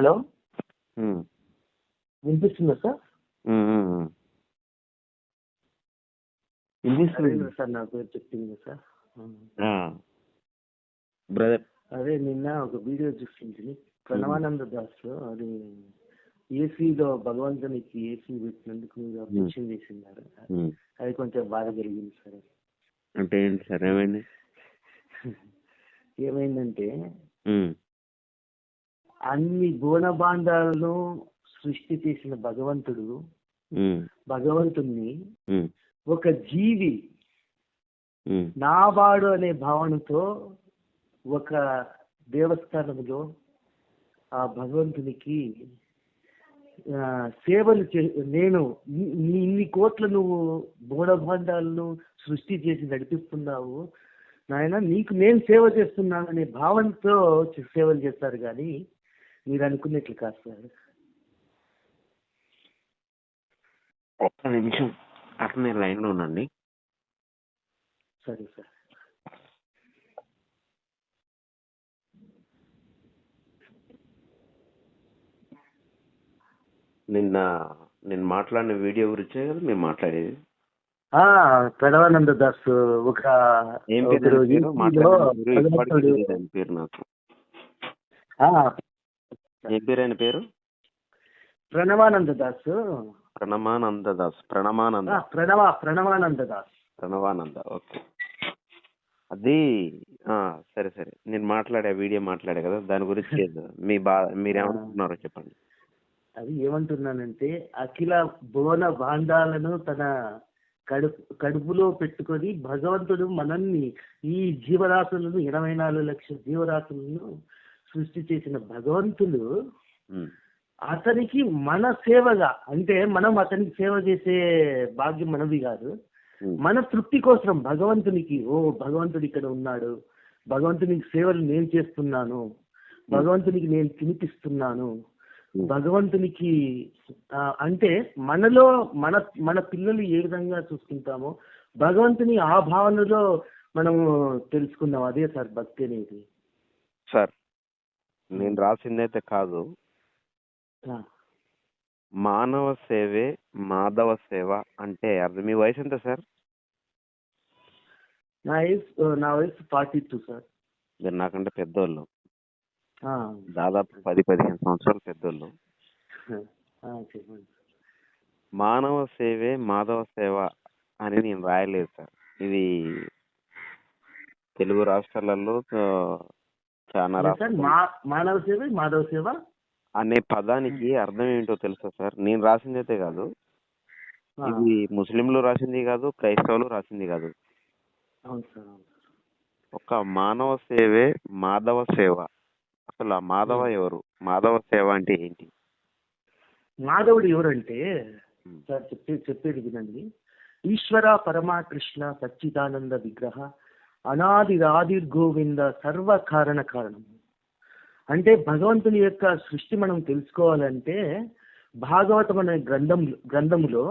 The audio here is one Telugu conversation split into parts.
హలో? వినిపిస్తుందా సార్. వినిపిస్తుంది. అదే సార్ నా పేరు చెప్పింది సార్. బ్రదర్. అదే నిన్న ఒక వీడియో చూసింది. ప్రణవానంద దాస్ అది ఏసీలో భగవంతునికి ఏసీ పెట్టినందుకు మీరు అబ్జెక్షన్ చేసినారు. అది కొంచెం బాధ కలిగింది సార్. అంటే ఏంటి సార్ ఏమైంది? ఏమైందంటే అన్ని గోనబాంధాలను సృష్టి చేసిన భగవంతుడు. భగవంతుణ్ణి ఒక జీవి నావాడు అనే భావనతో ఒక దేవస్థానంలో ఆ భగవంతునికి సేవలు చే నేను ఇన్ని కోట్ల నువ్వు బోడభాండాలను సృష్టి చేసి నడిపిస్తున్నావు. నాయన నీకు నేను సేవ చేస్తున్నాను అనే భావనతో సేవలు చేస్తారు కానీ మీరు అనుకున్నట్లు కాదు సార్. ఒక్క నిమిషం. అట్లనే లైన్లో ఉండండి. సరే సార్. నిన్న నేను మాట్లాడిన వీడియో గురించే కదా మీరు మాట్లాడేది? ఆ ప్రణవానంద దాస్ ఒక ఏం పేరు నాకు. ఏం పేరు ఆయన పేరు? ప్రణవానంద దాస్ ప్రణమానంద. దాస్ ప్రణమానంద ప్రణవ ప్రణవానంద దాస్ ప్రణవానంద ఓకే. అది ఆ, సరే సరే. నేను మాట్లాడే వీడియో మాట్లాడే కదా దాని గురించి లేదు. మీ బా మీరేమనుకుంటున్నారో చెప్పండి. అది ఏమంటున్నానంటే అఖిల భువన భాండాలను తన కడుపు కడుపులో పెట్టుకొని భగవంతుడు మనల్ని ఈ జీవరాశులను ఇరవై నాలుగు లక్షల జీవరాశులను సృష్టి చేసిన భగవంతుడు ఉమ్, అతనికి మన సేవగా అంటే మనం అతనికి సేవ చేసే భాగ్యం మనది కాదు. మన తృప్తి కోసం భగవంతునికి ఓ భగవంతుడు ఇక్కడ ఉన్నాడు భగవంతునికి సేవలు నేను చేస్తున్నాను భగవంతునికి నేను తినిపిస్తున్నాను భగవంతునికి అంటే మనలో మన మన పిల్లలు ఏ విధంగా చూసుకుంటామో భగవంతుని ఆ భావనలో మనము తెలుసుకుందాం అదే సార్ భక్తి అనేది. సార్ నేను రాసిందైతే కాదు. మానవ సేవే మాధవ సేవ అంటే అర్థం. మీ వయసు ఎంత సార్? నా వయసు నా వయసు ఫార్టీ టూ సార్. మీరు నాకంటే పెద్దోళ్ళు. దాదాపు పది పదిహేను సంవత్సరాలు పెద్దోళ్ళు. మానవ సేవే మాధవ సేవ అని నేను రాయలేదు సార్. ఇది తెలుగు రాష్ట్రాలలో చాలా మానవ సేవ మాధవ సేవ? అనే పదానికి అర్థం ఏంటో తెలుసా సార్? నేను రాసింది అయితే కాదు ఇది ముస్లింలు రాసింది కాదు క్రైస్తవులు రాసింది కాదు. ఒక మానవ సేవే మాధవ సేవ. అసలు ఆ మాధవ ఎవరు? మాధవ సేవ అంటే ఏంటి? మాధవుడు ఎవరంటే సార్ చెప్పే చెప్పేది వినండి. ఈశ్వర పరమ కృష్ణ సచ్చిదానంద విగ్రహ అనాది ఆదిర్ గోవింద సర్వ కారణ. కారణం అంటే భగవంతుని యొక్క సృష్టి మనం తెలుసుకోవాలంటే భాగవతం అనే గ్రంథం గ్రంథములో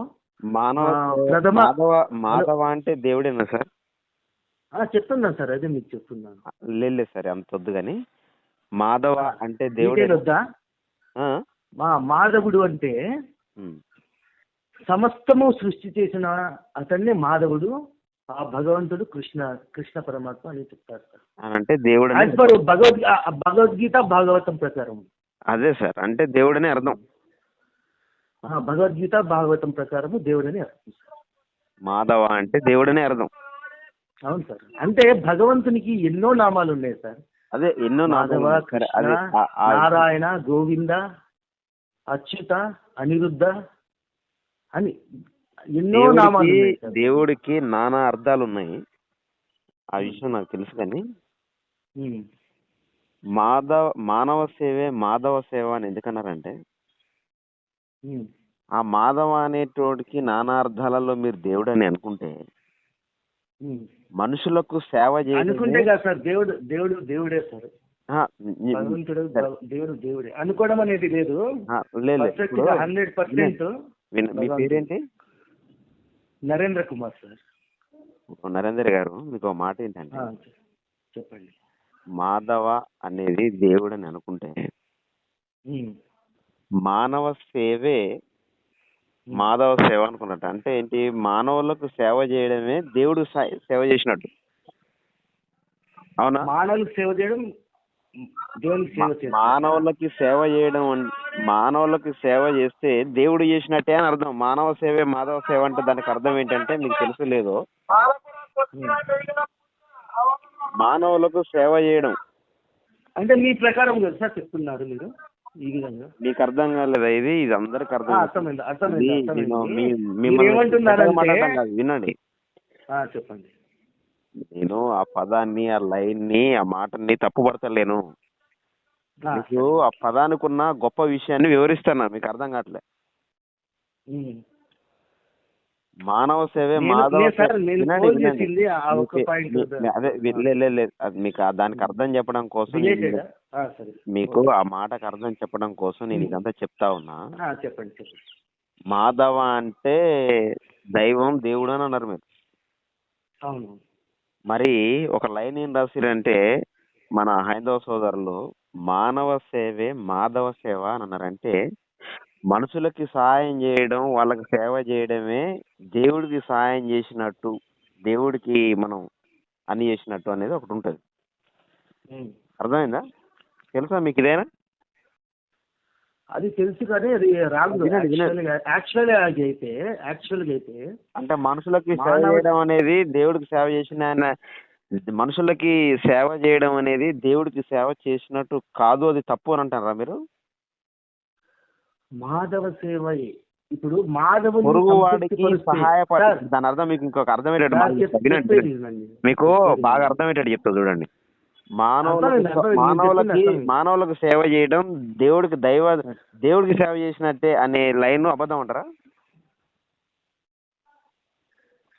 మానవ ప్రథమ- మాధవ మాధవ అంటే దేవుడేనా సార్? చెప్తున్నాను సార్ అదే మీకు చెప్తున్నాను. లేదు సరే అంత వద్దు కానీ మాధవ అంటే దేవుడే వద్దా? మా మాధవుడు అంటే సమస్తము సృష్టి చేసిన అతన్నే మాధవుడు ఆ భగవంతుడు కృష్ణ కృష్ణ పరమాత్మ అని చెప్తారు సార్. అంటే యాజ్ పర్ భగవద్ భగవద్గీత భాగవతం ప్రకారం. అదే సార్ అంటే దేవుడని అర్థం. భగవద్గీత భాగవతం ప్రకారము దేవుడని అర్థం. సార్. మాధవ అంటే దేవుడని అర్థం. అవును సార్. అంటే భగవంతునికి ఎన్నో నామాలు ఉన్నాయి సార్. అదే ఎన్నో మాధవ నారాయణ గోవింద అచ్యుత అనిరుద్ధ అని ఎన్నో నామాలు దేవుడికి ఉన్నాయి సార్. దేవుడికి నానా అర్థాలు ఉన్నాయి ఆ విషయం నాకు తెలుసు కానీ ఉమ్. మాధవ మానవ సేవే మాధవ సేవ అని ఎందుకన్నారంటే ఉమ్. ఆ మాధవ అనేటోడికి నానా అర్థాలలో మీరు దేవుడు అని అనుకుంటే ఉమ్. మనుషులకు సేవ అనుకుంటే చేయడమే కదా సార్ దేవుడు దేవుడు దేవుడే సార్. ఆ, ఈ- భగవంతుడు సరే. భగ- దేవుడు దేవుడే. అనుకోవడం అనేది లేదు. లేదు, ఇప్పుడు విన- మీ పేరేంటి? నరేంద్ర కుమార్ సార్. నరేందర్ గారు మీకు ఒక మాట ఏంటంటే చెప్పండి. మాధవ అనేది దేవుడు అని అనుకుంటే. మానవ సేవే మాధవ సేవ అనుకున్నట్టు. అంటే ఏంటి మానవులకు సేవ చేయడమే దేవుడు సేవ చేసినట్టు. అవునా? మానవులకు సేవ చేయడం దేవునికి సేవ మానవులకి సేవ చేయడం మానవులకి సేవ చేస్తే దేవుడు చేసినట్టే అని అర్థం. మానవ సేవే మాధవ సేవ అంటే దానికి అర్థం ఏంటంటే మీకు తెలుసు లేదో. మానవులకు సేవ చేయడం. అంటే మీ ప్రకారం కదా సార్ చెప్తున్నారు మీరు? ఈ విధంగా. మీకు అర్థం కాలేదా ఇది? ఇది అందరికి అర్థం అర్థమైంది మిమ్మల్ని వినండి. చెప్పండి. నేను ఆ పదాన్ని ఆ లైన్ని ఆ మాటని తప్పుపడతలేను. మీకు ఆ పదానికి ఉన్న గొప్ప విషయాన్ని వివరిస్తాను మీకు అర్థం కావట్లే. మానవ సేవే మాధవ అదే అది మీకు దానికి అర్థం చెప్పడం కోసం మీకు ఆ మాటకు అర్థం చెప్పడం కోసం నేను ఇదంతా చెప్తా ఉన్నా. చెప్పండి. మాధవ అంటే దైవం దేవుడు అని అన్నారు మీరు. అవును. మరి ఒక లైన్ ఏం రాసిరంటే మన హైందవ సోదరులు మానవ సేవే మాధవ సేవ అని అన్నారంటే మనుషులకి సహాయం చేయడం వాళ్ళకి సేవ చేయడమే దేవుడికి సహాయం చేసినట్టు దేవుడికి మనం అని చేసినట్టు అనేది ఒకటి ఉంటుంది. అర్థమైందా? తెలుసా మీకు ఇదేనా? అది తెలుసు కానీ అది రాంగ్ వినండి. యాక్చువల్ అయితే యాక్చువల్ అయితే అంటే మనుషులకి సేవ చేయడం అనేది దేవుడికి సేవ చేసిన ఆయన మనుషులకి సేవ చేయడం అనేది దేవుడికి సేవ చేసినట్టు కాదు అది తప్పు అని అంటారా మీరు? మాధవ సేవ ఇప్పుడు మాధవుని పొరుగు వాడికి సంతృప్తిపరిస్తే- సహాయపడ దాని అర్థం మీకు ఇంకొక అర్థమయ్యేటట్టు మాకు బాగా. అర్థమయ్యేటట్టు చెప్తా చూడండి. మానవులకు మానవులకి సేవ చేయడం దేవుడికి దైవ దేవుడికి సేవ చేసినట్టే అనే లైన్ అబద్ధం అంటారా?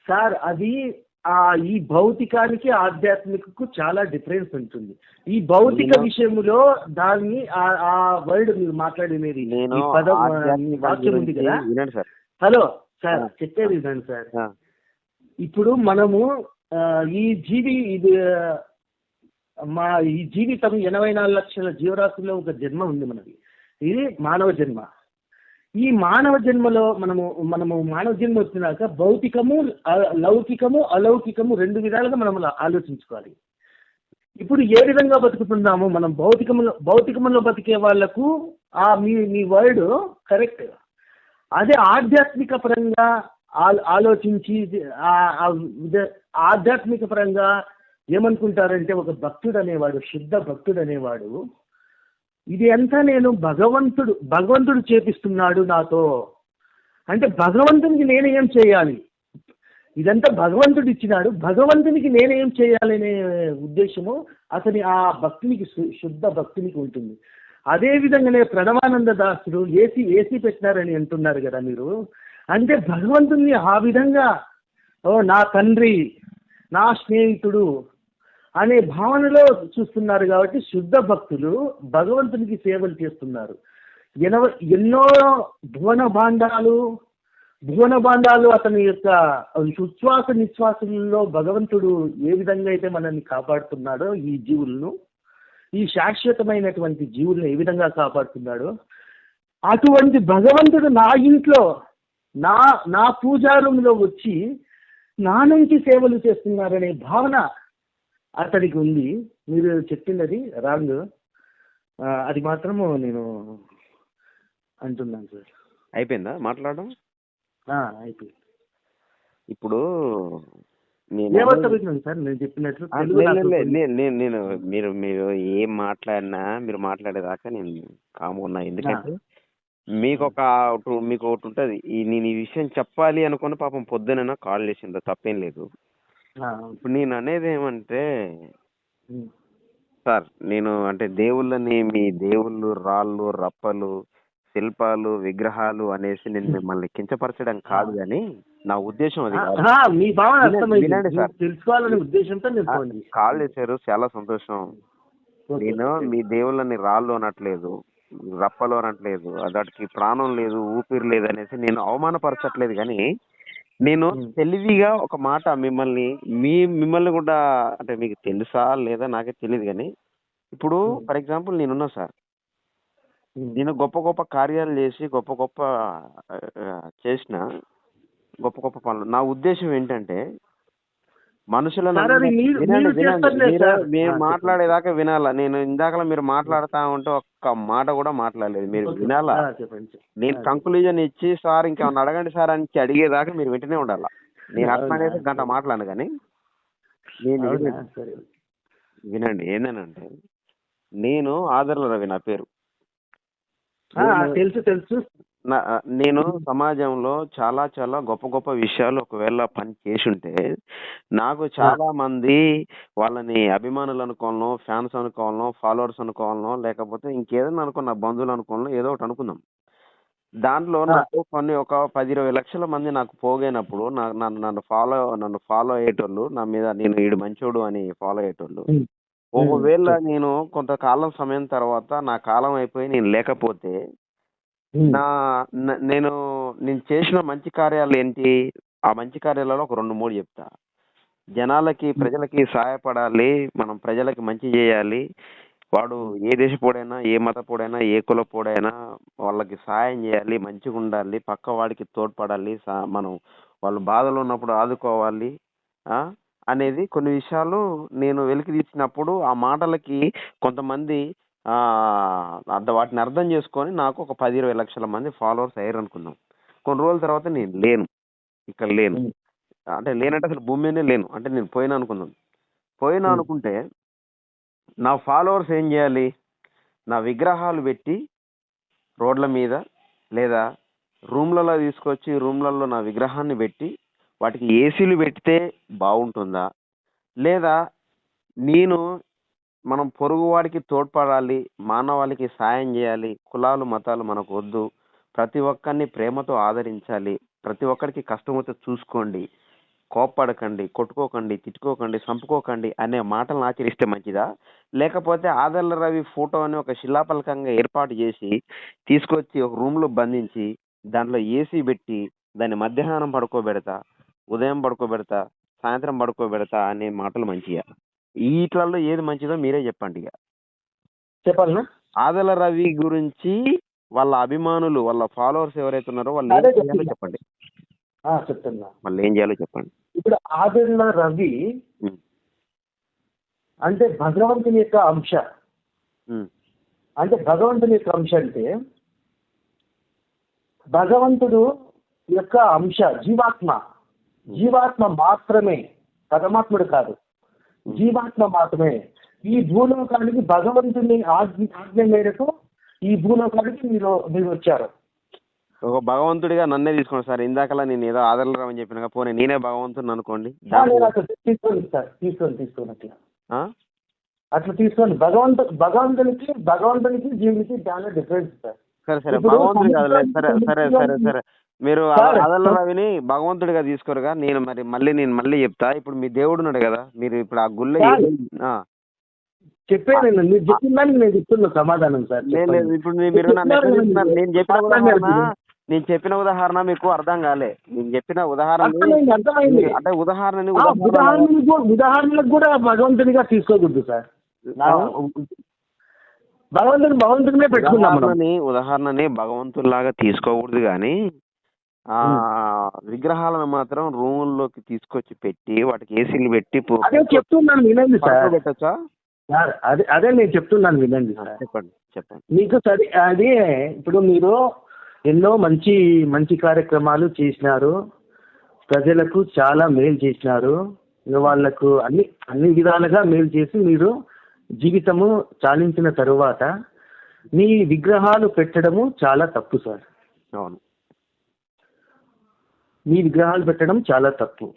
సార్ అది ఆ ఈ భౌతికానికి ఆధ్యాత్మికకు చాలా డిఫరెన్స్ ఉంటుంది. ఈ భౌతిక విషయంలో దాన్ని ఆ- వర్డ్ మీరు మాట్లాడినది ఉంది కదా? Hello sir. చెప్పేది వినండి సార్. ఇప్పుడు మనము ఈ జీవి ఇది మా ఈ జీవితం ఎనభై నాలుగు లక్షల జీవరాశుల్లో ఒక జన్మ ఉంది మనది. ఇది మానవ జన్మ. ఈ మానవ జన్మలో మనము మనము మానవ జన్మ వచ్చినాక భౌతికము లౌకికము అలౌకికము రెండు విధాలుగా మనం ఆలోచించుకోవాలి. ఇప్పుడు ఏ విధంగా బతుకుతున్నాము మనం భౌతికములో భౌతికములో బతికే వాళ్ళకు ఆ మీ మీ వర్డ్ కరెక్ట్. అదే ఆధ్యాత్మిక పరంగా ఆలోచించి ఆధ్యాత్మిక పరంగా ఏమనుకుంటారంటే ఒక భక్తుడు అనేవాడు శుద్ధ భక్తుడు అనేవాడు ఇది అంతా నేను భగవంతుడు భగవంతుడు చేపిస్తున్నాడు నాతో. అంటే భగవంతునికి నేను ఏం చేయాలి? ఇదంతా భగవంతుడు ఇచ్చినాడు. భగవంతునికి నేను ఏం చేయాలనే ఉద్దేశము అతని ఆ భక్తునికి శుద్ధ భక్తునికి ఉంటుంది. అదే విధంగానే ప్రణవానంద దాసుడు ఏసీ ఏసీ పెట్టినారని అంటున్నారు కదా మీరు. అంటే భగవంతుని ఆ విధంగా ఓ నా తండ్రి నా స్నేహితుడు అనే భావనలో చూస్తున్నారు కాబట్టి శుద్ధ భక్తులు భగవంతునికి సేవలు చేస్తున్నారు. ఎనవ ఎన్నో భువన భాండాలు భువన భాండాలు అతని యొక్క ఉచ్ఛ్వాస నిశ్వాసంలో భగవంతుడు ఏ విధంగా అయితే మనల్ని కాపాడుతున్నాడో ఈ జీవులను ఈ శాశ్వతమైనటువంటి జీవులను ఏ విధంగా కాపాడుతున్నాడో అటువంటి భగవంతుడు నా ఇంట్లో నా నా పూజారంలో వచ్చి నా నుంచి సేవలు చేస్తున్నారనే భావన అతడికి ఉంది మీరు చెప్పింది రాంగ్. అది మాత్రము నేను అంటున్నాను సార్. అయిపోయిందా మాట్లాడడం? అయిపోయింది. ఇప్పుడు నేను మీరు మీరు ఏం మాట్లాడినా మీరు మాట్లాడేదాకా నేను కాము ఉన్నా. ఎందుకంటే మీకు ఒక మీకు ఒకటి ఉంటుంది. నేను ఈ విషయం చెప్పాలి అనుకున్న పాపం పొద్దున కాల్ చేసిండ్రు. తప్పేం లేదు. ఇప్పుడు నేను అనేది ఏమంటే సార్ నేను అంటే దేవుళ్ళని మీ దేవుళ్ళు రాళ్ళు రప్పలు శిల్పాలు విగ్రహాలు అనేసి నేను మిమ్మల్ని కించపరచడం కాదు కానీ నా ఉద్దేశం అది కాదు మీ భావన వినండి- అర్థమైంది వినండి సార్. మీరు తెలుసుకోవాలనే ఉద్దేశంతో నేను ఆ, ఫోన్ చేశాను. కాల్ చేశారు చాలా సంతోషం ఓకే. నేను మీ దేవుళ్ళని రాళ్ళు అనట్లేదు రప్పలు అనట్లేదు వాటికి ప్రాణం లేదు ఊపిరి లేదు అనేసి నేను అవమానపరచట్లేదు కానీ నేను. తెలివిగా ఒక మాట మిమ్మల్ని మీ మిమ్మల్ని కూడా అంటే మీకు తెలుసా లేదా నాకే తెలియదు కానీ ఇప్పుడు. ఫర్ ఎగ్జాంపుల్ నేనున్నా సార్. నేను గొప్ప గొప్ప కార్యాలు చేసి గొప్ప గొప్ప చేసిన గొప్ప గొప్ప పనులు నా ఉద్దేశం ఏంటంటే మనుషులను మీరు-. మాట్లాడేదాకా వినాలా? నేను ఇందాకలా మీరు మాట్లాడుతా ఉంటే ఒక్క మాట కూడా మాట్లాడలేదు. మీరు వినాలా? నేను కంక్లూజన్ ఇచ్చి సార్ ఇంకేమన్నా అడగండి సార్ అని అడిగేదాకా మీరు వింటూనే ఉండాలా? నేను అర్థం? చేసి గంట మాట్లాడను కానీ నేను? వినండి. ఏంటంటే నేను ఆదర్ల రవి నా పేరు. తెలుసు తెలుసు నేను సమాజంలో చాలా చాలా గొప్ప గొప్ప విషయాలు ఒకవేళ పని చేసుంటే నాకు చాలా మంది వాళ్ళని అభిమానులు అనుకోవాలనో ఫ్యాన్స్ అనుకోవాలనో ఫాలోవర్స్ అనుకోవాలనో లేకపోతే ఇంకేదైనా అనుకున్న బంధువులు అనుకోవాలనో ఏదో ఒకటి అనుకుందాం దాంట్లో. నాకు కొన్ని ఒక పది ఇరవై లక్షల మంది నాకు పోగైనప్పుడు నన్ను నన్ను ఫాలో నన్ను ఫాలో అయ్యేటోళ్ళు నా మీద నేను వీడు మంచోడు అని ఫాలో అయ్యేటోళ్ళు. ఒకవేళ. నేను కొంతకాలం సమయం తర్వాత నా కాలం అయిపోయి నేను లేకపోతే. నా నేను నేను చేసిన మంచి కార్యాలు ఏంటి? ఆ మంచి కార్యాలలో ఒక రెండు మూడు చెప్తా. జనాలకి ప్రజలకి సహాయపడాలి. మనం ప్రజలకి మంచి చేయాలి. వాడు ఏ దేశపోడైనా ఏ మతపోడైనా ఏ కులపోడైనా వాళ్ళకి సహాయం చేయాలి మంచిగా ఉండాలి పక్క వాడికి తోడ్పడాలి మనం వాళ్ళు బాధలో ఉన్నప్పుడు ఆదుకోవాలి ఆ? అనేది కొన్ని విషయాలు నేను వెలికి తీసినప్పుడు ఆ మాటలకి కొంతమంది వాటిని అర్థం చేసుకొని నాకు ఒక పది ఇరవై లక్షల మంది ఫాలోవర్స్ అయ్యారు అనుకుందాం కొన్ని రోజుల తర్వాత నేను లేను. ఇక్కడ లేను. అంటే లేనంటే అసలు భూమి మీదనే లేను. అంటే నేను పోయినా అనుకుందాం. పోయినా. అనుకుంటే నా ఫాలోవర్స్ ఏం చేయాలి? నా విగ్రహాలు పెట్టి రోడ్ల మీద లేదా రూమ్లలో తీసుకొచ్చి రూమ్లలో నా విగ్రహాన్ని పెట్టి వాటికి ఏసీలు పెడితే బాగుంటుందా? లేదా నేను మనం పొరుగువాడికి తోడ్పడాలి మానవాళికి సాయం చేయాలి కులాలు మతాలు మనకు వద్దు ప్రతి ఒక్కరిని ప్రేమతో ఆదరించాలి. ప్రతి ఒక్కరికి కష్టం వస్తే చూసుకోండి. కోప్పడకండి కొట్టుకోకండి తిట్టుకోకండి చంపుకోకండి అనే మాటలను ఆచరిస్తే మంచిదా? లేకపోతే ఆదర్ల రవి ఫోటో అని ఒక శిలాపలకంగా ఏర్పాటు చేసి తీసుకొచ్చి ఒక రూమ్లో బంధించి దాంట్లో ఏసీ పెట్టి దాన్ని మధ్యాహ్నం పడుకోబెడతా? ఉదయం పడుకోబెడతా సాయంత్రం పడుకోబెడతా అనే మాటలు మంచిగా వీటిలలో ఏది మంచిదో మీరే చెప్పండి ఇక. చెప్పాలనా ఆదల రవి గురించి వాళ్ళ అభిమానులు వాళ్ళ ఫాలోవర్స్ ఎవరైతే ఉన్నారో వాళ్ళు ఏం చేయాలో. చెప్పండి. చెప్తున్నా. వాళ్ళు ఏం చేయాలో చెప్పండి. ఇప్పుడు ఆదిర్ల రవి అంటే భగవంతుని యొక్క అంశ. అంటే భగవంతుని యొక్క అంశ అంటే భగవంతుడు యొక్క అంశ జీవాత్మ. జీవాత్మ మాత్రమే పరమాత్ముడు కాదు. జీవాత్మ మాత్రమే. ఈ భూలోకానికి భగవంతుని ఆజ్ఞ ఆజ్ఞ మేరకు ఈ భూలోకానికి మీరు మీరు వచ్చారు. ఒక భగవంతుడిగా నన్నే తీసుకోండి సార్. ఇందాకలా నేను ఏదో ఆదరలరావు అని చెప్పిన పోనీ నేనే భగవంతుని అనుకోండి. తీసుకోండి సార్. తీసుకోండి తీసుకోండి అట్లా? అట్లా తీసుకోండి భగవంతు భగవంతునికి భగవంతునికి జీవునికి చాలా డిఫరెన్స్ సార్. సరే సరే. భగవంతుడు కాదు సరే సరే సరే సరే. మీరు ఆదల రవిని భగవంతుడిగా తీసుకోరుగా. నేను మరి మళ్ళీ నేను మళ్ళీ చెప్తా. ఇప్పుడు మీ దేవుడు ఉన్నాడు కదా మీరు ఇప్పుడు ఆ గుళ్ళ నేను మీరు చెప్పిన దానికి నేను చెప్తున్నా సమాధానం సార్. లేదు. ఇప్పుడు మీరు-? నేను చెప్పిన. ఉదాహరణ నేను చెప్పిన ఉదాహరణ మీకు అర్థం కాలే. నేను చెప్పిన ఉదాహరణ అంటే ఉదాహరణ ఉదాహరణకు కూడా భగవంతునిగా తీసుకోకూడదు సార్. భగవంతుని భగవంతుడినే పెట్టుకున్నాం ఉదాహరణని ఉదాహరణని భగవంతుల్లాగా తీసుకోకూడదు కానీ ఆ విగ్రహాలను మాత్రం రూముల్లోకి తీసుకొచ్చి పెట్టి వాటికి ఏసీలు పెట్టి అదే చెప్తున్నాను వినండి సార్. పడుకోబెట్టొచ్చా సార్ అదే అదే నేను చెప్తున్నాను వినండి సార్. చెప్పండి చెప్పండి. మీకు సరి అది ఇప్పుడు మీరు ఎన్నో మంచి మంచి కార్యక్రమాలు చేసినారు. ప్రజలకు చాలా మేలు చేసినారు. వాళ్ళకు అన్ని అన్ని విధాలుగా మేలు చేసి మీరు జీవితము చాలించిన తరువాత మీ విగ్రహాలు పెట్టడము చాలా తప్పు సార్. అవును. మీ విగ్రహాలు పెట్టడం చాలా తప్పు.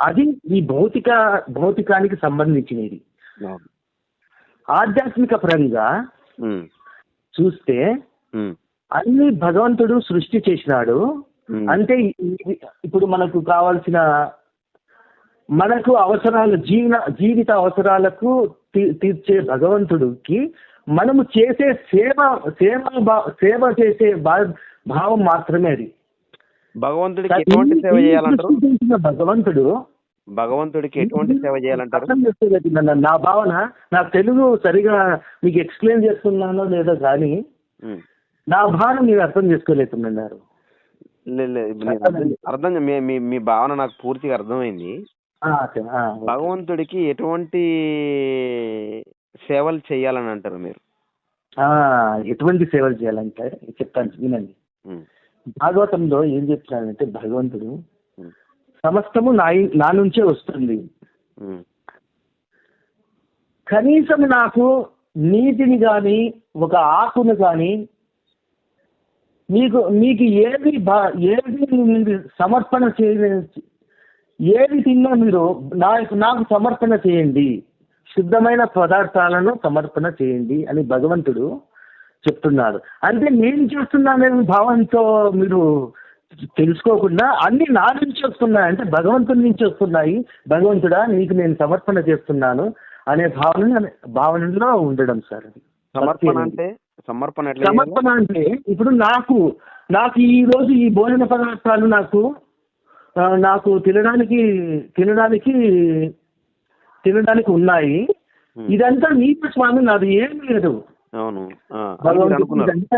అది ఈ భౌతిక భౌతికానికి సంబంధించినది. ఆధ్యాత్మిక పరంగా చూస్తే అన్ని భగవంతుడు సృష్టి చేసినాడు. అంటే ఇప్పుడు మనకు కావాల్సిన మనకు అవసరాలు జీవన జీవిత అవసరాలకు తీర్చే భగవంతుడికి మనము చేసే సేవ సేవ సేవ చేసే భావం మాత్రమే అది భగవంతుడికి ఎటువంటి సేవ చేయాలంటారు భగవంతుడు భగవంతుడికి ఎటువంటి సేవ చేయాలంటారు. నా భావన నా తెలుగు సరిగా మీకు ఎక్స్ప్లెయిన్ చేస్తున్నానో లేదో కానీ. నా భావన మీరు అర్థం చేసుకోలేకున్నారు అర్థం అర్థం మీ మీ భావన నాకు పూర్తిగా అర్థమైంది. భగవంతుడికి ఎటువంటి సేవలు చేయాలని అంటారు మీరు? ఎటువంటి సేవలు చేయాలంటే చెప్తాను వినండి. భాగవతంలో ఏం చెప్తున్నాడంటే భగవంతుడు సమస్తము నా నా నుంచే వస్తుంది. కనీసం నాకు నీటిని కానీ ఒక ఆకును కానీ మీకు మీకు ఏది ఏది మీరు సమర్పణ చేయ ఏది తిన్నా మీరు నాకు నాకు సమర్పణ చేయండి. శుద్ధమైన పదార్థాలను సమర్పణ చేయండి అని భగవంతుడు చెప్తున్నాడు. అంటే నేను చేస్తున్నాననే భావంతో మీరు తెలుసుకోకుండా అన్ని నా నుంచి వస్తున్నాయి. అంటే భగవంతుడి నుంచి వస్తున్నాయి. భగవంతుడా నీకు నేను సమర్పణ చేస్తున్నాను అనే భావన భావనలో ఉండడం సార్. సమర్పణ అంటే సమర్పణ? సమర్పణ అంటే ఇప్పుడు నాకు నాకు ఈ రోజు ఈ భోజన పదార్థాలు నాకు నాకు తినడానికి తినడానికి తినడానికి ఉన్నాయి. ఇదంతా నీకు స్వామి నాది ఏం లేదు. అవును.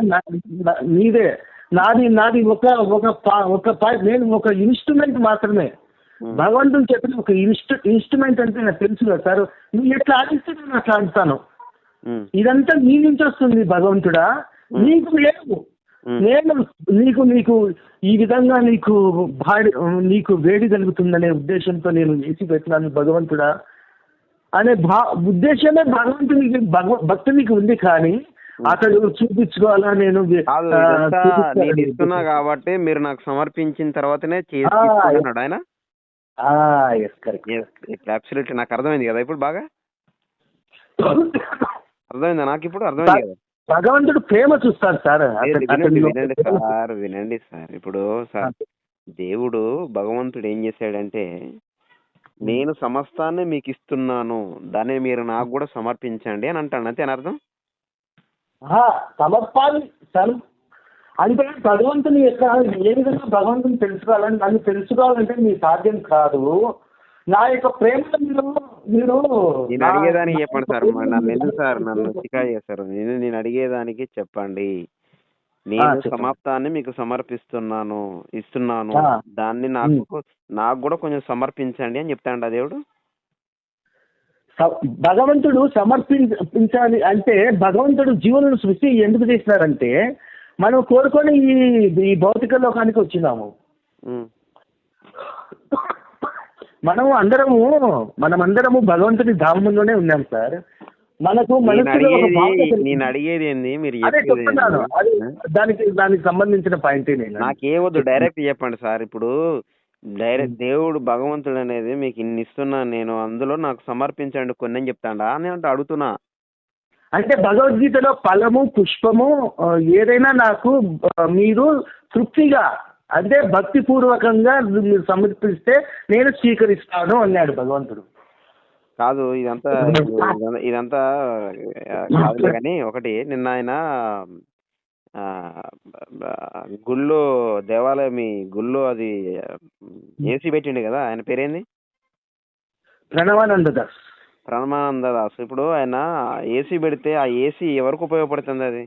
నా- నా- నీదే. నాది నాది ఒక ఒక ఒక పా- నేను ఒక ఇన్స్ట్రుమెంట్ మాత్రమే. ఉమ్, భగవంతుడు చెప్పిన ఒక ఇన్స్ట్రు ఇన్స్ట్రుమెంట్ అంటే నాకు తెలుసు కదా సార్. నువ్వు ఎట్లా ఆడిస్తే నేను అట్లా ఆడుతాను ఇదంతా నీ నుంచి వస్తుంది భగవంతుడా? నీకు లేదు నేను నీకు నీకు ఈ విధంగా నీకు భాడి నీకు వేడి కలుగుతుందనే ఉద్దేశంతో నేను వేసి పెట్టినాను భగవంతుడా అనే భా ఉద్దేశమే భగవంతునికి భగవ భక్తునికి ఉంది కానీ అతడు చూపించుకోవాలా నేను ఇస్తున్నా కాబట్టి మీరు నాకు సమర్పించిన తర్వాతనే చేసి అన్నాడు ఆయన? నాకు అర్థమైంది కదా ఇప్పుడు బాగా? అర్థమైందా నాకు ఇప్పుడు? అర్థమైంది కదా? భగవంతుడు ప్రేమ చూస్తాడు సార్. వినండి సార్ వినండి సార్. ఇప్పుడు సార్ దేవుడు భగవంతుడు ఏం చేశాడంటే నేను సమస్తాన్ని మీకు ఇస్తున్నాను దాన్ని మీరు నాకు కూడా సమర్పించండి అని అంటాడు. అంతే అని అర్థం? సమర్పాలి సర్. అంటే భగవంతుని యొక్క ఏ విధంగా భగవంతుని తెలుసుకోవాలని నన్ను తెలుసుకోవాలంటే మీ సాధ్యం కాదు. నా యొక్క ప్రేమ మీరు మీరు నేను అడిగేదానికి చెప్పండి సార్. మరి నన్ను ఎందుకు సార్ నన్ను చికా చేస్తారు నేను నేను అడిగేదానికి చెప్పండి. నేను చెప్పండి. సమాప్తాన్ని మీకు సమర్పిస్తున్నాను ఇస్తున్నాను. ఆ. దాన్ని నాకు నాకు కూడా కొంచెం సమర్పించండి అని చెప్తాడు దేవుడు. స- భగవంతుడు సమర్పించాలి అంటే భగవంతుడు జీవులను సృష్టి ఎందుకు చేసినారంటే మనం కోరుకొని ఈ ఈ భౌతిక లోకానికి వచ్చినాము. ఉమ్. మనం అందరము మనం అందరము భగవంతుడి ధామంలోనే ఉన్నాం సార్. మనకు నేను అడిగేది ఏంది? మీరు దానికి దానికి సంబంధించిన పాయింటే నేను నాకే వద్దు డైరెక్ట్ చెప్పండి సార్. ఇప్పుడు డైరెక్ట్ దేవుడు భగవంతుడు అనేది మీకు ఇన్ని ఇస్తున్నాను నేను అందులో నాకు సమర్పించండి కొన్ని అని చెప్తాడా? అని అంటే అడుగుతున్నా. అంటే భగవద్గీతలో ఫలము పుష్పము ఏదైనా నాకు మీరు తృప్తిగా అంటే భక్తి పూర్వకంగా మీరు సమర్పిస్తే నేను స్వీకరిస్తాను అన్నాడు భగవంతుడు. కాదు ఇదంతా ఇదంతా- కాదులే కానీ ఒకటి నిన్న ఆయన గుళ్ళో దేవాలయం మీ గుళ్ళో అది ఏసీ పెట్టిండు కదా ఆయన పేరేంది? ప్రణవానంద దాస్. ప్రణమానంద దాస్. ఇప్పుడు ఆయన ఏసీ పెడితే ఆ ఏసీ ఎవరికి ఉపయోగపడుతుంది అది?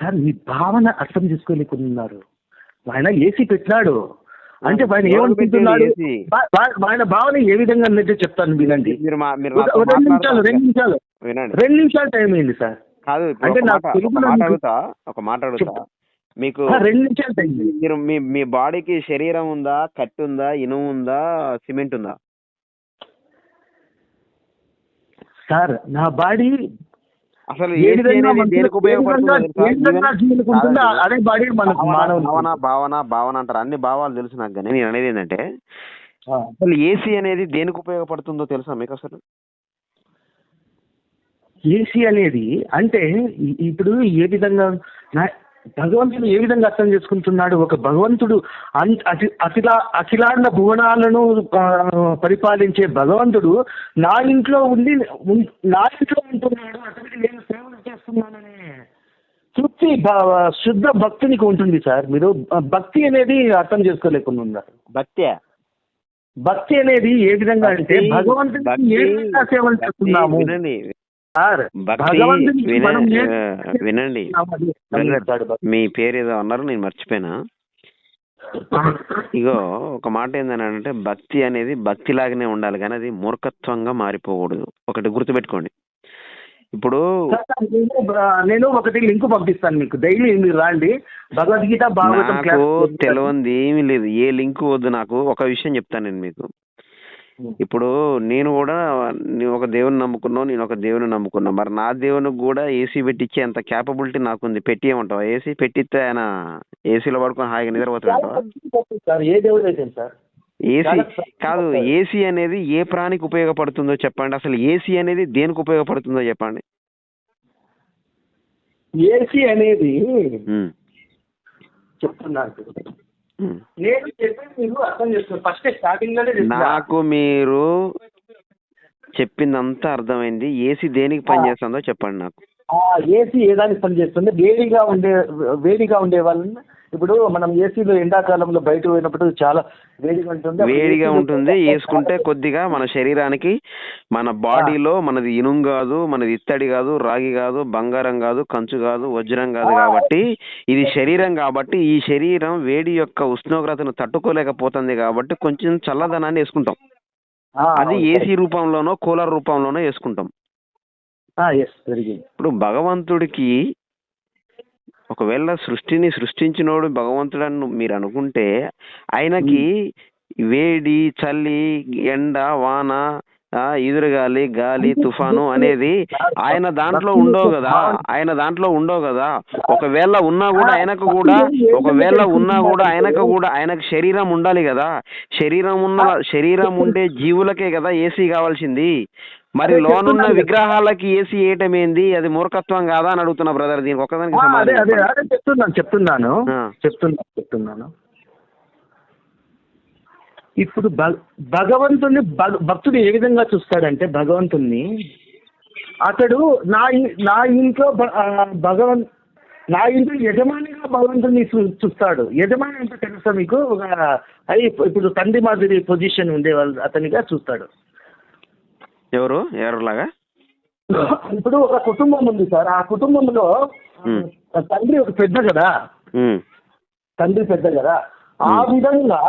సార్ మీ భావన అర్థం చేసుకోలేకున్నారు. ఆయన ఏసీ పెట్టినాడు. అంటే ఆయన ఏమనుకుంటున్నాడు? ఆయన భావన ఏ విధంగా ఉందంటే చెప్తాను వినండి. రెండు నిమిషాలు రెండు నిమిషాలు. రెండు నిమిషాలు టైం అయింది సార్. కాదు అంటే తెలుగులో ఒక మాట మీకు- రెండు నిమిషాలు టైం మీరు మీ మీ బాడీకి శరీరం ఉందా కట్టు ఉందా ఇనుము ఉందా సిమెంట్ ఉందా? సార్ నా బాడీ అసలు. అదే బాడీ మనకు భావన భావన భావన అంటారు అన్ని భావాలు తెలుసు నాకు కానీ నేను అనేది ఏంటంటే. అసలు ఏసీ అనేది దేనికి ఉపయోగపడుతుందో తెలుసా మీకు అసలు ఏసీ అనేది అంటే ఇప్పుడు ఏ విధంగా భగవంతుడు ఏ విధంగా అర్థం చేసుకుంటున్నాడు? ఒక భగవంతుడు అఖి- అఖిల అఖిలాండ భువనాలను పరిపాలించే భగవంతుడు నా ఇంట్లో ఉండి నా ఇంట్లో ఉంటున్నాడు. అతనికి నేను సేవలు చేస్తున్నాననే తృప్తి శుద్ధ భక్తునికి ఉంటుంది సార్. మీరు భక్తి అనేది అర్థం చేసుకోలేకుండా ఉన్నారు భక్త్యా భక్తి అనేది ఏ విధంగా అంటే భక్తి- భగవంతుడికి ఏ భక్తి- విధంగా సేవలు భక్తి- చేస్తున్నాము? సార్ వినండి. మీ పేరు ఏదో అన్నారు నేను మర్చిపోయినా. ఇగో ఒక మాట ఏంటంటే భక్తి అనేది భక్తి లాగానే ఉండాలి కానీ అది మూర్ఖత్వంగా మారిపోకూడదు. ఒకటి గుర్తుపెట్టుకోండి. ఇప్పుడు నేను, ఒకటి లింక్ పంపిస్తాను మీకు. డైలీ మీరు రాండి. భగవద్గీత నాకు తెలియంది ఏమీ లేదు. ఏ లింక్ వద్దు నాకు. ఒక విషయం చెప్తాను నేను మీకు. ఇప్పుడు నేను కూడా నేను ఒక దేవుని నమ్ముకున్నావు నేను ఒక దేవుని నమ్ముకున్నా మరి నా దేవునికి కూడా ఏసీ పెట్టించే అంత క్యాపబిలిటీ నాకుంది. పెట్టి ఏమంటావు? ఏసీ పెట్టిస్తే ఆయన ఏసీలో పడుకొని హాయిగా నిద్రపోతాడంటావా? సార్. ఏ దేవుడు అయితే సార్? ఏసీ కాదు. ఏసీ అనేది ఏ ప్రాణికి ఉపయోగపడుతుందో చెప్పండి. అసలు ఏసీ అనేది దేనికి ఉపయోగపడుతుందో చెప్పండి. ఏసీ అనేది ఉమ్. నేను చెప్పేది మీరు అర్థం ఫస్ట్ స్టార్టింగ్లోనే. నాకు మీరు చెప్పిందంతా అర్థమైంది. ఏసీ దేనికి పనిచేస్తుందో చెప్పండి నాకు. ఏసీ ఏ దానికి పనిచేస్తుంది వేడిగా ఉండే వేడిగా ఉండే వాళ్ళని ఇప్పుడు మనం ఏసీలో ఎండాకాలంలో బయట పోయినప్పుడు చాలా వేడిగా ఉంటుంది. వేడిగా ఉంటుంది. వేసుకుంటే కొద్దిగా మన శరీరానికి మన బాడీలో మనది ఇనుము కాదు మనది ఇత్తడి కాదు రాగి కాదు బంగారం కాదు కంచు కాదు వజ్రం కాదు కాబట్టి ఇది శరీరం కాబట్టి ఈ శరీరం వేడి యొక్క ఉష్ణోగ్రతను తట్టుకోలేకపోతుంది కాబట్టి కొంచెం చల్లదనాన్ని వేసుకుంటాం అది. ఏసీ రూపంలోనో కూలర్ రూపంలోనో వేసుకుంటాం ఇప్పుడు భగవంతుడికి ఒకవేళ సృష్టిని సృష్టించినోడు భగవంతుడని మీరు అనుకుంటే ఆయనకి వేడి చలి ఎండ వాన ఎదురుగాలి గాలి తుఫాను అనేది ఆయన దాంట్లో ఉండవు కదా. ఆయన దాంట్లో ఉండవు కదా. ఒకవేళ ఉన్నా కూడా ఆయనకు కూడా ఒకవేళ ఉన్నా కూడా ఆయనకు కూడా ఆయనకు శరీరం ఉండాలి కదా. శరీరం ఉన్న శరీరం ఉండే జీవులకే కదా ఏసీ కావాల్సింది. మరి లోనున్న. విగ్రహాలకి ఏసీ వేయటం ఏంది? అది మూర్ఖత్వం కాదా అని అడుగుతున్నా బ్రదర్ దీనికి ఒక్కదానికి అదే అదే చెప్తున్నాను చెప్తున్నాను. చెప్తున్నాను చెప్తున్నాను. ఇప్పుడు భగ- భగవంతుని భగ- భక్తుడు ఏ విధంగా చూస్తాడంటే భగవంతుణ్ణి అతడు నా నా ఇంట్లో భగవన్ నా ఇంట్లో యజమానిగా భగవంతుని చూస్తాడు. యజమాని అంటే తెలుసా మీకు? ఒక ఇప్పుడు తండ్రి మాదిరి పొజిషన్ ఉండే వాళ్ళు అతనిగా చూస్తాడు. ఎవరు? ఎవరులాగా? ఇప్పుడు ఒక కుటుంబం ఉంది సార్. ఆ కుటుంబంలో తండ్రి ఒక పెద్ద కదా. తండ్రి పెద్ద కదా. ఆ. విధంగా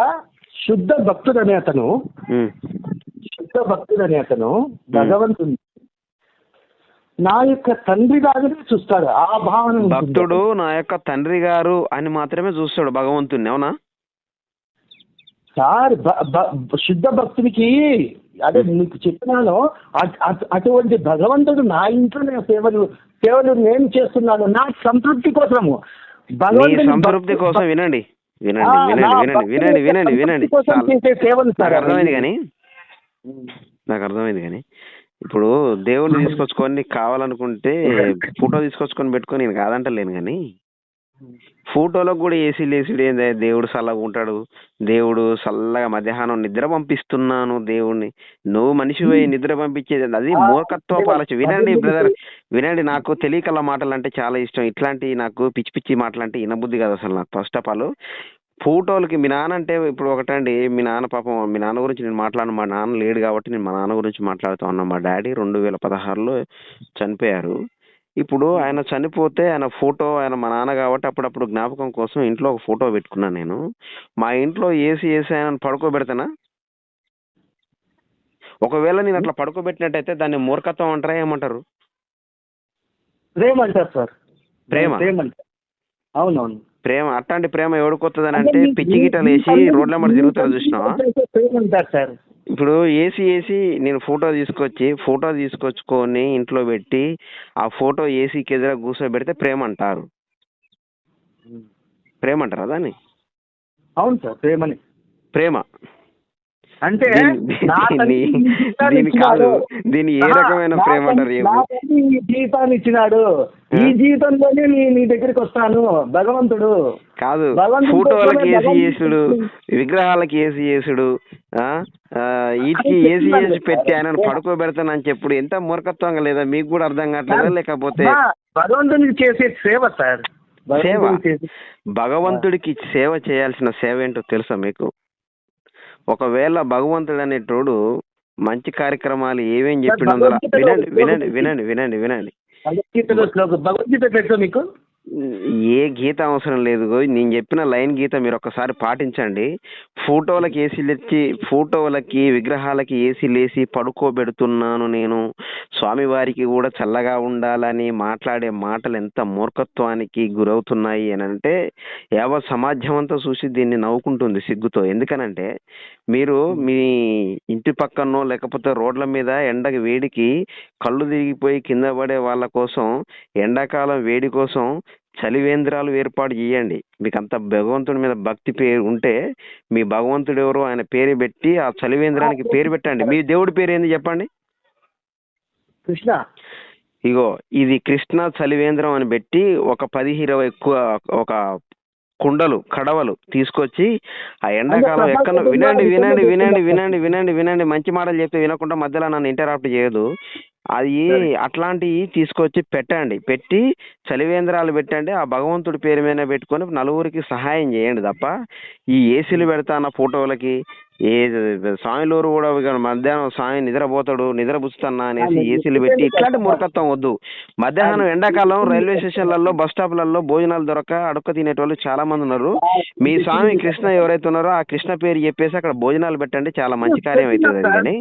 శుద్ధ భక్తుడు అనే అతను శుద్ధ భక్తుడు అనే అతను భగవంతుని నా యొక్క తండ్రి లాగానే చూస్తాడు. ఆ భావన. భక్తుడు నా యొక్క తండ్రి గారు అని మాత్రమే చూస్తాడు భగవంతుణ్ణి అవునా? సార్ శుద్ధ భక్తుడికి అదే మీకు చెప్పినాను అట్- అట్- అటువంటి భగవంతుడు నా ఇంట్లో నేను సేవలు సేవలు నేను చేస్తున్నాను నా సంతృప్తి కోసము. మీ భగవంతుని సంతృప్తి కోసం వినండి వినండి వినండి వినండి వినండి సేవలు సార్ నాకు అర్థమైంది. కానీ నాకు అర్థమైంది కానీ ఇప్పుడు దేవుడిని తీసుకొచ్చుకొని నీకు కావాలనుకుంటే ఫోటో తీసుకొచ్చుకొని పెట్టుకొని నేను కాదంటలేను కానీ ఫోటోలకు కూడా ఏసీ లేసుడు ఏంది దేవుడు చల్లగా ఉంటాడు. దేవుడు చల్లగా మధ్యాహ్నం నిద్ర పంపిస్తున్నాను దేవుడిని నువ్వు మనిషి పోయి నిద్ర పంపించేది? అది మూర్ఖత్వపు ఆలోచన వినండి బ్రదర్ వినండి నాకు తెలియకల మాటలు అంటే చాలా ఇష్టం. ఇట్లాంటి నాకు పిచ్చి పిచ్చి మాటలు అంటే వినబుద్ధి కాదు అసలు నాకు. ఫస్ట్ ఆఫ్ ఆల్ ఫోటోలకి మీ నాన్న అంటే ఇప్పుడు ఒకటండి మీ నాన్న పాపం మీ నాన్న గురించి నేను మాట్లాడను. మా నాన్న లేడు కాబట్టి నేను మా నాన్న గురించి మాట్లాడుతూ ఉన్నా మా డాడీ రెండు వేల పదహారులో చనిపోయారు. ఇప్పుడు ఆయన చనిపోతే ఆయన ఫోటో ఆయన మా నాన్న కాబట్టి అప్పుడప్పుడు జ్ఞాపకం కోసం ఇంట్లో ఒక ఫోటో పెట్టుకున్నాను నేను. మా ఇంట్లో ఏసీ ఏసీ ఆయన పడుకోబెడతానా? ఒకవేళ నేను అట్లా పడుకోబెట్టినట్టయితే దాన్ని మూర్ఖత్వం అంటారా ఏమంటారు? ప్రేమ అంటారు సార్. ప్రేమ? అవునవును. ప్రేమ? అట్లాంటి ప్రేమ ఎవడికొత్తదని అంటే పిచ్చి గిట్టలు వేసి రోడ్ల మీద తిరుగుతారు తల్లి చూసినావా? చేసే ప్రేమ అంటారు సార్. ఇప్పుడు ఏసీ ఏసీ నేను ఫోటో తీసుకొచ్చి ఫోటో తీసుకొచ్చుకొని ఇంట్లో పెట్టి ఆ ఫోటో ఏసీకి ఎదుర కూర్చోబెడితే ప్రేమ అంటారు. ప్రేమ అంటారా దాన్ని? అవును సార్ ప్రేమని. ప్రేమ. అంటే దీన్ని- నా తండ్రి దీన్ని- ఈ జీవితాన్ని దీన్ని ఇచ్చినాడు. కాదు. ఏ రకమైన ప్రేమ అంటారు? ఈ జీవితాన్ని ఇచ్చినాడు. ఈ? జీవితంలోనే నీ నీ దగ్గరికి వస్తాను భగవంతుడు. కాదు. ఫోటోలకి ఏసీ చేసుడు విగ్రహాలకి ఏసీ చేసుడు వీటికి ఏసీ చేసి పెట్టి సార్. ఆయనను పడుకోబెడతానని చెప్పుడు. ఎంత మూర్ఖత్వంగా లేదా? మీకు కూడా అర్థం కావట్లేదా? లేకపోతే ఆ, భగవంతునికి చేసే సేవ సార్. సేవ? భగవంతుడికి సేవ చేయాల్సిన సేవ ఏంటో తెలుసా మీకు? ఒకవేళ భగవంతుడు అనేటోడు మంచి కార్యక్రమాలు ఏమేం చెప్పిండు అందులో వినండి వినండి వినండి వినండి వినండి. భగవద్గీత తెలుసా మీకు ఏ గీత అవసరం లేదు నేను చెప్పిన లైన్ గీత మీరు ఒక్కసారి పాటించండి. ఫోటోలకి ఏసీలు ఎత్తి ఫోటోలకి విగ్రహాలకి ఏసీలు వేసి పడుకోబెడుతున్నాను నేను. స్వామివారికి కూడా చల్లగా ఉండాలని మాట్లాడే మాటలు ఎంత మూర్ఖత్వానికి గురవుతున్నాయి అని అంటే యావ సమాజం అంతా చూసి దీన్ని నవ్వుకుంటుంది సిగ్గుతో. ఎందుకనంటే మీరు మీ ఇంటి పక్కనో లేకపోతే రోడ్ల మీద ఎండకి వేడికి కళ్ళు తిరిగిపోయి కింద పడే వాళ్ళ కోసం ఎండాకాలం వేడి కోసం చలివేంద్రాలు ఏర్పాటు చేయండి. మీకు అంత భగవంతుడి మీద భక్తి పేరు ఉంటే మీ భగవంతుడు ఎవరో ఆయన పేరు పెట్టి ఆ చలివేంద్రానికి పేరు పెట్టండి. మీ దేవుడి పేరు ఏంది చెప్పండి? కృష్ణ. ఇగో ఇది కృష్ణ చలివేంద్రం అని పెట్టి ఒక పది ఇరవై ఎక్కువ ఒక కుండలు కడవలు తీసుకొచ్చి ఆ ఎండాకాలం ఎక్కడ వినండి వినండి వినండి వినండి వినండి వినండి మంచి మాటలు చెప్తే వినకుండా మధ్యలో నన్ను ఇంటరాప్ట్ చేయదు అది అట్లాంటివి తీసుకొచ్చి పెట్టండి. పెట్టి చలివేంద్రాలు పెట్టండి. ఆ భగవంతుడి పేరు మీద పెట్టుకొని నలుగురికి సహాయం చేయండి తప్ప ఈ ఏసీలు పెడతాన ఫోటోలకి ఏ స్వామిలోరు కూడా మధ్యాహ్నం స్వామి నిద్రపోతాడు నిద్రపుచ్చుతున్నా అనేసి ఏసీలు పెట్టి ఇట్లాంటి మూర్ఖత్వం వద్దు. మధ్యాహ్నం ఎండాకాలం రైల్వే స్టేషన్లలో బస్ స్టాప్లలో భోజనాలు దొరక అడుక్క తినేటోళ్ళు చాలా మంది ఉన్నారు. మీ స్వామి కృష్ణ ఎవరైతే ఉన్నారో ఆ కృష్ణ పేరు చెప్పేసి అక్కడ భోజనాలు పెట్టండి. చాలా మంచి కార్యం అవుతుంది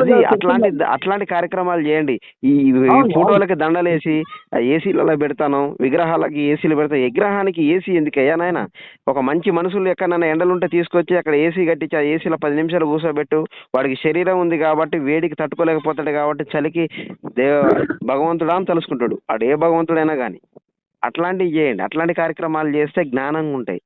అది అట్లాంటి అట్లాంటి కార్యక్రమాలు చేయండి. ఈ ఫోటోలకి దండలేసి ఏసీలలో పెడతాను. విగ్రహాలకి ఏసీలు పెడతాను విగ్రహానికి ఏసీ ఎందుకు అయ్యా నాయన? ఒక మంచి మనుషులు ఎక్కడైనా ఎండలుంటే తీసుకొచ్చి అక్కడ ఏసీ కట్టించి ఆ ఏసీలో పది నిమిషాలు కూర్చోబెట్టు వాడికి శరీరం ఉంది కాబట్టి వేడికి తట్టుకోలేకపోతాడు కాబట్టి చలికి దే భగవంతుడా అని తెలుసుకుంటాడు వాడు ఏ భగవంతుడైనా కానీ అట్లాంటివి చేయండి. అట్లాంటి కార్యక్రమాలు చేస్తే జ్ఞానంగా ఉంటాయి.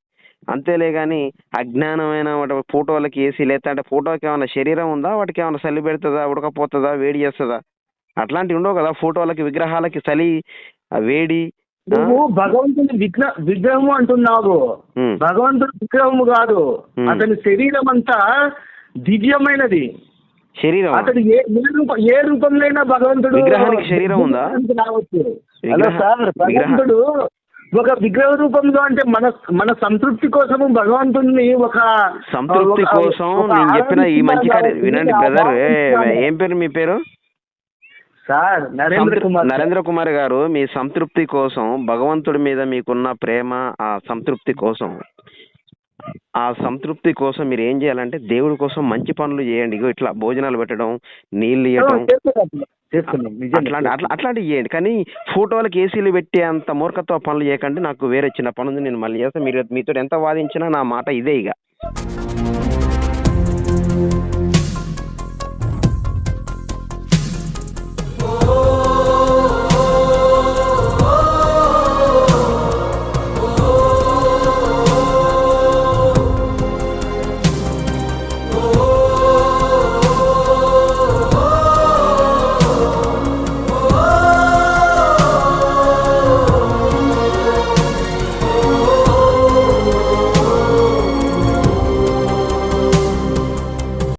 అంతేలే కానీ అజ్ఞానమైన ఫోటోలకి ఏసీ లేదా అంటే ఫోటోకి ఏమైనా శరీరం ఉందా? వాటికి ఏమైనా చలి పెడుతుందా? ఉడకపోతుందా? వేడి చేస్తుందా? అట్లాంటివి ఉండవు కదా ఫోటోలకి విగ్రహాలకి చలి వేడి? నువ్వు భగవంతుని విగ్ర విగ్రహము అంటున్నావు. భగవంతుడు విగ్రహము కాదు. అతని శరీరం అంతా దివ్యమైనది శరీరం అతడు ఏ ఏ రూపం ఏ రూపంలో అయినా భగవంతుడు విగ్రహానికి శరీరం ఉందా? రావచ్చు హలో సార్ భగవంతుడు ఒక విగ్రహ రూపంలో అంటే మన మన సంతృప్తి కోసము భగవంతుని ఒక సంతృప్తి కోసం నేను చెప్పిన ఈ మంచి. వినండి బ్రదర్ ఏం పేరు మీ పేరు సార్ నరేంద్ర కుమార్ నరేంద్ర కుమార్ గారు మీ సంతృప్తి కోసం భగవంతుడి మీద మీకున్న ప్రేమ ఆ సంతృప్తి కోసం. ఆ సంతృప్తి కోసం మీరు ఏం చేయాలంటే దేవుడి కోసం మంచి పనులు చేయండి. ఇగో ఇట్లా భోజనాలు పెట్టడం నీళ్ళు ఇవ్వడం అట్లాంటి అట్లా అట్లాంటివి చేయండి. కానీ ఫోటోలకు ఏసీలు పెట్టే అంత మూర్ఖత్వ పనులు చేయకండి. నాకు వేరే చిన్న పని ఉంది. నేను మళ్ళీ చేస్తాను మీరు మీతో ఎంత వాదించినా నా మాట ఇదే ఇక